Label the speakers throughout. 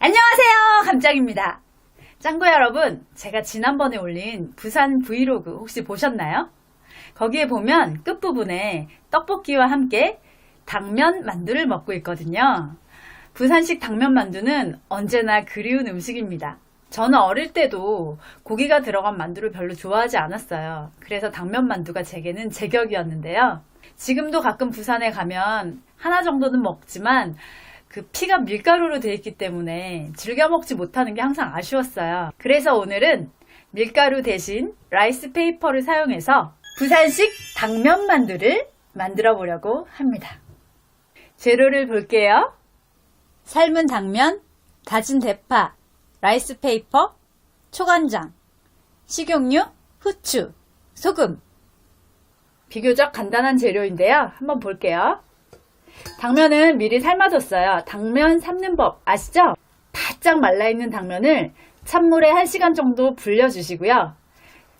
Speaker 1: 안녕하세요. 감짱입니다. 짱구 여러분, 제가 지난번에 올린 부산 브이로그 혹시 보셨나요? 거기에 보면 끝부분에 떡볶이와 함께 당면 만두를 먹고 있거든요. 부산식 당면 만두는 언제나 그리운 음식입니다. 저는 어릴 때도 고기가 들어간 만두를 별로 좋아하지 않았어요. 그래서 당면 만두가 제게는 제격이었는데요. 지금도 가끔 부산에 가면 하나 정도는 먹지만 그 피가 밀가루로 되어 있기 때문에 즐겨 먹지 못하는 게 항상 아쉬웠어요. 그래서 오늘은 밀가루 대신 라이스 페이퍼를 사용해서 부산식 당면 만두를 만들어 보려고 합니다. 재료를 볼게요. 삶은 당면, 다진 대파, 라이스 페이퍼, 초간장, 식용유, 후추, 소금. 비교적 간단한 재료인데요. 한번 볼게요. 당면은 미리 삶아뒀어요. 당면 삶는 법 아시죠? 바짝 말라있는 당면을 찬물에 1시간 정도 불려주시고요.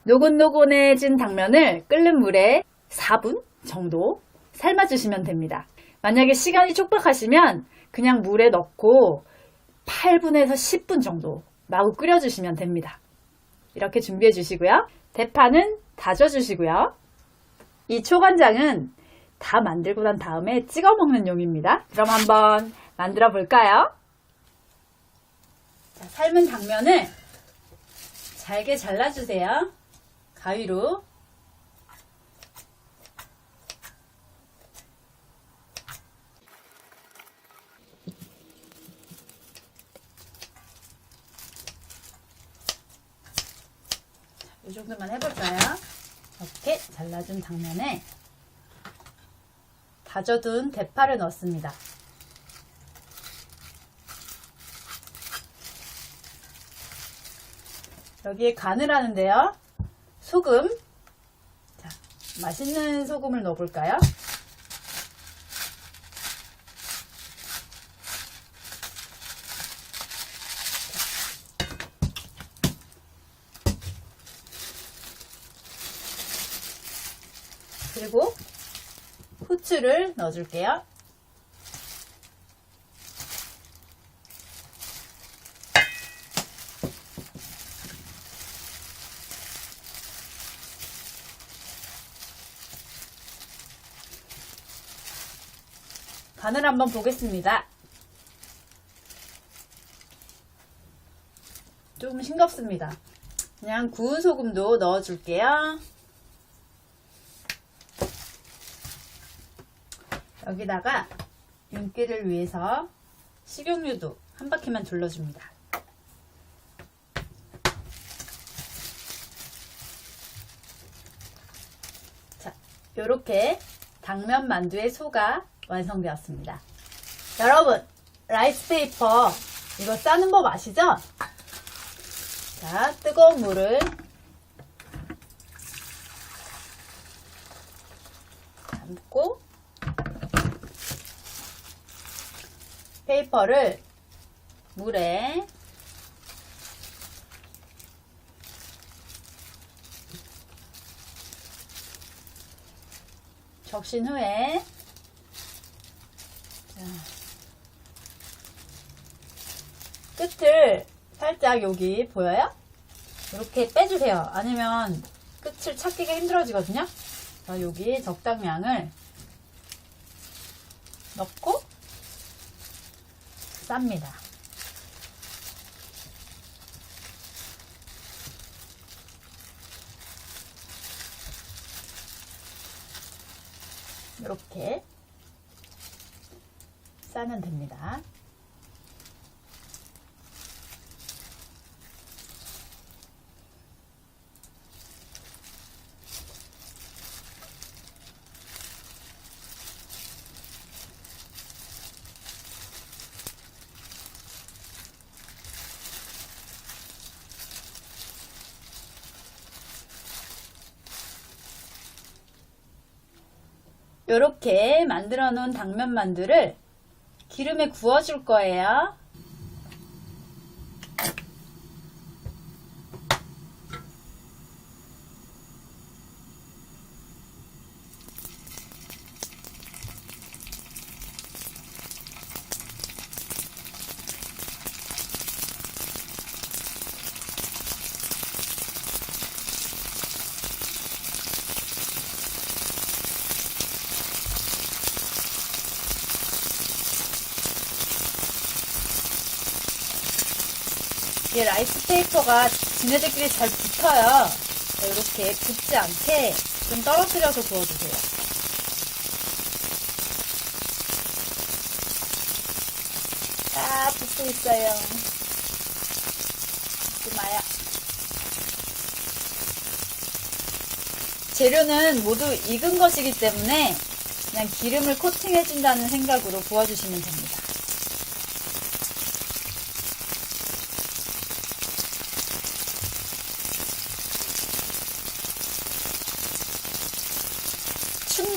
Speaker 1: 노곤노곤해진 당면을 끓는 물에 4분 정도 삶아주시면 됩니다. 만약에 시간이 촉박하시면 그냥 물에 넣고 8분에서 10분 정도 마구 끓여주시면 됩니다. 이렇게 준비해 주시고요. 대파는 다져주시고요. 이 초간장은 다 만들고 난 다음에 찍어 먹는 용입니다. 그럼 한번 만들어 볼까요? 자, 삶은 당면을 잘게 잘라주세요. 가위로. 이 정도만 해볼까요? 이렇게 잘라준 당면에 다져둔 대파를 넣습니다. 여기에 간을 하는데요. 소금. 자, 맛있는 소금을 넣어볼까요? 그리고 후추를 넣어줄게요. 간을 한번 보겠습니다. 조금 싱겁습니다. 그냥 구운 소금도 넣어줄게요. 여기다가 윤기를 위해서 식용유도 한 바퀴만 둘러줍니다. 자, 요렇게 당면 만두의 소가 완성되었습니다. 여러분, 라이스 페이퍼 이거 싸는 법 아시죠? 자, 뜨거운 물을 담고 페이퍼를 물에 적신 후에 자, 끝을 살짝 여기 보여요? 이렇게 빼주세요. 아니면 끝을 찾기가 힘들어지거든요. 자, 여기 적당량을 넣고 쌉니다. 이렇게 싸면 됩니다. 이렇게 만들어 놓은 당면 만두를 기름에 구워줄 거예요. 이게 라이스 페이퍼가 지네들끼리 잘 붙어요. 자, 이렇게 붙지 않게 좀 떨어뜨려서 구워주세요. 아, 붙고 있어요. 붙지 마요. 재료는 모두 익은 것이기 때문에 그냥 기름을 코팅해준다는 생각으로 구워주시면 됩니다.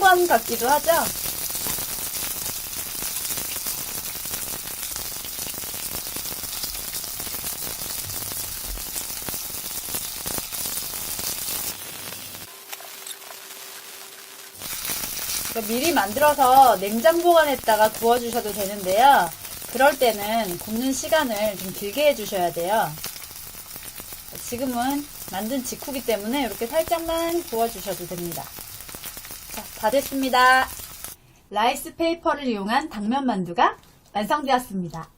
Speaker 1: 춘권 같기도 하죠? 미리 만들어서 냉장 보관했다가 구워주셔도 되는데요. 그럴 때는 굽는 시간을 좀 길게 해주셔야 돼요. 지금은 만든 직후기 때문에 이렇게 살짝만 구워주셔도 됩니다. 자, 다 됐습니다. 라이스 페이퍼를 이용한 당면 만두가 완성되었습니다.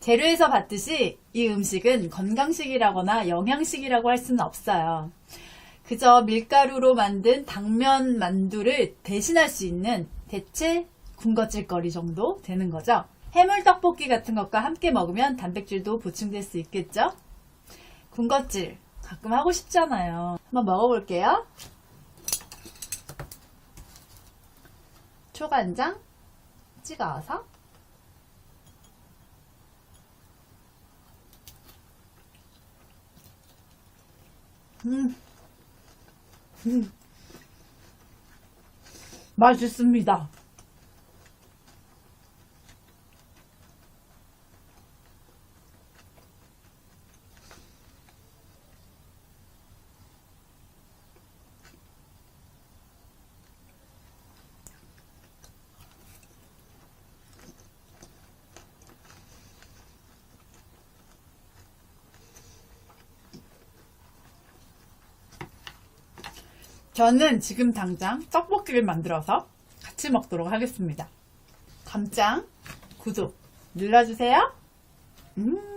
Speaker 1: 재료에서 봤듯이 이 음식은 건강식이라거나 영양식이라고 할 수는 없어요. 그저 밀가루로 만든 당면 만두를 대신할 수 있는 대체 군것질거리 정도 되는 거죠. 해물 떡볶이 같은 것과 함께 먹으면 단백질도 보충될 수 있겠죠? 군것질 가끔 하고 싶잖아요. 한번 먹어볼게요. 초간장 찍어서 음. 음. 맛있습니다. 저는 지금 당장 떡볶이를 만들어서 같이 먹도록 하겠습니다. 감짱, 구독 눌러주세요. 음.